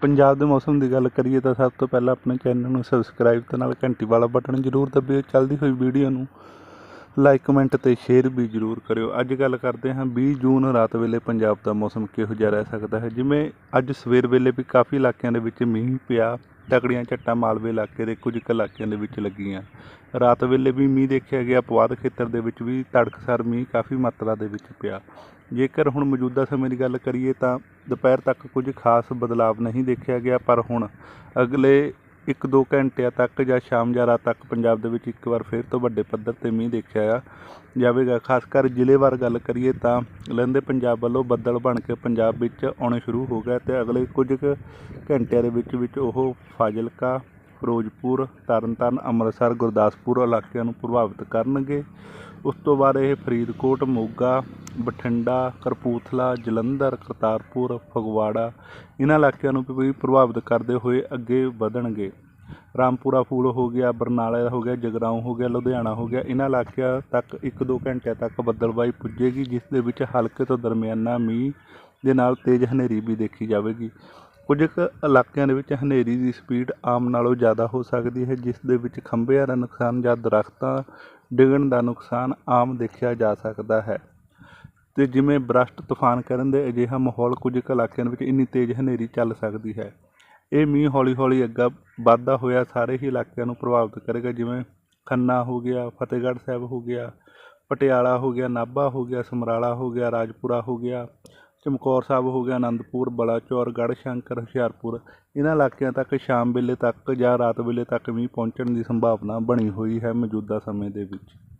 ਪੰਜਾਬ ਦੇ ਮੌਸਮ ਦੀ ਗੱਲ ਕਰੀਏ ਤਾਂ ਸਭ ਤੋਂ ਪਹਿਲਾਂ ਆਪਣੇ ਚੈਨਲ ਨੂੰ ਸਬਸਕ੍ਰਾਈਬ ਤੇ ਨਾਲ ਘੰਟੀ ਵਾਲਾ ਬਟਨ ਜ਼ਰੂਰ ਦਬਿਓ। ਚੱਲਦੀ ਹੋਈ ਵੀਡੀਓ ਨੂੰ ਲਾਈਕ ਕਮੈਂਟ ਤੇ ਸ਼ੇਅਰ ਵੀ ਜ਼ਰੂਰ ਕਰਿਓ। ਅੱਜ ਗੱਲ ਕਰਦੇ ਹਾਂ 20 ਜੂਨ ਰਾਤ ਵੇਲੇ ਪੰਜਾਬ ਦਾ ਮੌਸਮ ਕਿਹੋ ਜਿਹਾ ਰਹਿ ਸਕਦਾ ਹੈ? ਜਿਵੇਂ ਅੱਜ ਸਵੇਰ ਵੇਲੇ ਵੀ ਕਾਫੀ ਇਲਾਕਿਆਂ ਦੇ ਵਿੱਚ ਮੀਂਹ ਪਿਆ। ਤਕੜੀਆਂ ਝੱਟਾਂ ਮਾਲਵੇ ਇਲਾਕੇ ਦੇ ਕੁਝ ਕੁ ਇਲਾਕਿਆਂ ਦੇ ਵਿੱਚ ਲੱਗੀਆਂ। ਰਾਤ ਵੇਲੇ ਵੀ ਮੀਂਹ ਦੇਖਿਆ ਗਿਆ, ਪਵਾਦ ਖੇਤਰ ਦੇ ਵਿੱਚ ਵੀ ਤੜਕਸਾਰ ਮੀਂਹ ਕਾਫੀ ਮਾਤਰਾ ਦੇ ਵਿੱਚ ਪਿਆ। ਜੇਕਰ ਹੁਣ ਮੌਜੂਦਾ ਸਮੇਂ ਦੀ ਗੱਲ ਕਰੀਏ ਤਾਂ ਦੁਪਹਿਰ ਤੱਕ ਕੁਝ ਖਾਸ ਬਦਲਾਵ ਨਹੀਂ ਦੇਖਿਆ ਗਿਆ, ਪਰ ਹੁਣ ਅਗਲੇ 1-2 ਘੰਟਿਆਂ ਤੱਕ ਜਾਂ ਸ਼ਾਮ ਜਾਂ ਰਾਤ ਤੱਕ ਪੰਜਾਬ ਦੇ ਵਿੱਚ ਇੱਕ ਵਾਰ ਫਿਰ ਤੋਂ ਵੱਡੇ ਪੱਧਰ ਤੇ ਮੀਂਹ ਦੇਖਿਆ ਜਾਵੇਗਾ। ਖਾਸ ਕਰ ਜ਼ਿਲ੍ਹੇਵਾਰ ਗੱਲ ਕਰੀਏ ਤਾਂ ਲਹਿੰਦੇ ਪੰਜਾਬ ਵੱਲੋਂ ਬੱਦਲ ਬਣ ਕੇ ਪੰਜਾਬ ਵਿੱਚ ਆਉਣੇ ਸ਼ੁਰੂ ਹੋ ਗਏ ਤੇ ਅਗਲੇ ਕੁਝ ਕੁ ਘੰਟਿਆਂ ਦੇ ਵਿੱਚ ਵਿੱਚ ਉਹ ਫਾਜ਼ਿਲਕਾ ਫਿਰੋਜ਼ਪੁਰ, ਤਰਨਤਾਰਨ, ਅੰਮ੍ਰਿਤਸਰ, ਗੁਰਦਾਸਪੁਰ ਇਲਾਕਿਆਂ ਨੂੰ ਪ੍ਰਭਾਵਿਤ ਕਰਨਗੇ। ਉਸ ਤੋਂ ਬਾਅਦ ਇਹ ਫਰੀਦਕੋਟ, ਮੋਗਾ, ਬਠਿੰਡਾ ਕਰਪੂਥਲਾ ਜਲੰਧਰ, ਕਰਤਾਰਪੁਰ, ਫਗਵਾੜਾ ਇਹਨਾਂ ਇਲਾਕਿਆਂ ਨੂੰ ਵੀ ਪ੍ਰਭਾਵਿਤ ਕਰਦੇ ਹੋਏ ਅੱਗੇ ਵਧਣਗੇ। ਰਾਮਪੁਰਾ ਫੂਲ ਹੋ ਗਿਆ, ਬਰਨਾਲਾ ਹੋ ਗਿਆ, ਜਗਰਾਉਂ ਹੋ ਗਿਆ, ਲੁਧਿਆਣਾ ਹੋ ਗਿਆ ਇਹਨਾਂ ਇਲਾਕਿਆਂ ਤੱਕ 1-2 ਘੰਟਿਆਂ ਤੱਕ ਬੱਦਲਬਾਈ ਪੁੱਜੇਗੀ, ਜਿਸ ਦੇ ਵਿੱਚ ਹਲਕੇ ਤੋਂ ਦਰਮਿਆਨਾ ਮੀਂਹ ਦੇ ਨਾਲ ਤੇਜ਼ ਹਨੇਰੀ ਵੀ ਦੇਖੀ ਜਾਵੇਗੀ। ਕੁਝ ਕੁ ਇਲਾਕਿਆਂ ਦੇ ਵਿੱਚ ਹਨੇਰੀ ਦੀ ਸਪੀਡ ਆਮ ਨਾਲੋਂ ਜ਼ਿਆਦਾ ਹੋ ਸਕਦੀ ਹੈ, ਜਿਸ ਦੇ ਵਿੱਚ ਖੰਭਿਆਂ ਦਾ ਨੁਕਸਾਨ ਜਾਂ ਦਰੱਖਤਾਂ ਡਿੱਗਣ ਦਾ ਨੁਕਸਾਨ ਆਮ ਦੇਖਿਆ ਜਾ ਸਕਦਾ ਹੈ। ਅਤੇ ਜਿਵੇਂ ਬਰਸਟ ਤੂਫਾਨ ਕਰਨ ਦੇ ਅਜਿਹਾ ਮਾਹੌਲ ਕੁਝ ਕੁ ਇਲਾਕਿਆਂ ਦੇ ਵਿੱਚ ਇੰਨੀ ਤੇਜ਼ ਹਨੇਰੀ ਚੱਲ ਸਕਦੀ ਹੈ। ਇਹ ਮੀਂਹ ਹੌਲੀ ਹੌਲੀ ਅੱਗਾ ਵੱਧਦਾ ਹੋਇਆ ਸਾਰੇ ਹੀ ਇਲਾਕਿਆਂ ਨੂੰ ਪ੍ਰਭਾਵਿਤ ਕਰੇਗਾ, ਜਿਵੇਂ ਖੰਨਾ ਹੋ ਗਿਆ, ਫਤਿਹਗੜ੍ਹ ਸਾਹਿਬ ਹੋ ਗਿਆ, ਪਟਿਆਲਾ ਹੋ ਗਿਆ, ਨਾਭਾ ਹੋ ਗਿਆ, ਸਮਰਾਲਾ ਹੋ ਗਿਆ, ਰਾਜਪੁਰਾ ਹੋ ਗਿਆ। ਚਮਕੌਰ ਸਾਹਿਬ ਹੋ ਗਿਆ, ਅਨੰਦਪੁਰ, ਬਲਾਚੌਰ ਗੜ੍ਹ ਸ਼ੰਕਰ ਹੁਸ਼ਿਆਰਪੁਰ। ਇਹਨਾਂ ਇਲਾਕਿਆਂ ਤੱਕ ਸ਼ਾਮ ਵੇਲੇ ਤੱਕ ਜਾਂ ਰਾਤ ਵੇਲੇ ਤੱਕ ਮੀਂਹ ਪਹੁੰਚਣ ਦੀ ਸੰਭਾਵਨਾ ਬਣੀ ਹੋਈ ਹੈ ਮੌਜੂਦਾ ਸਮੇਂ ਦੇ ਵਿੱਚ।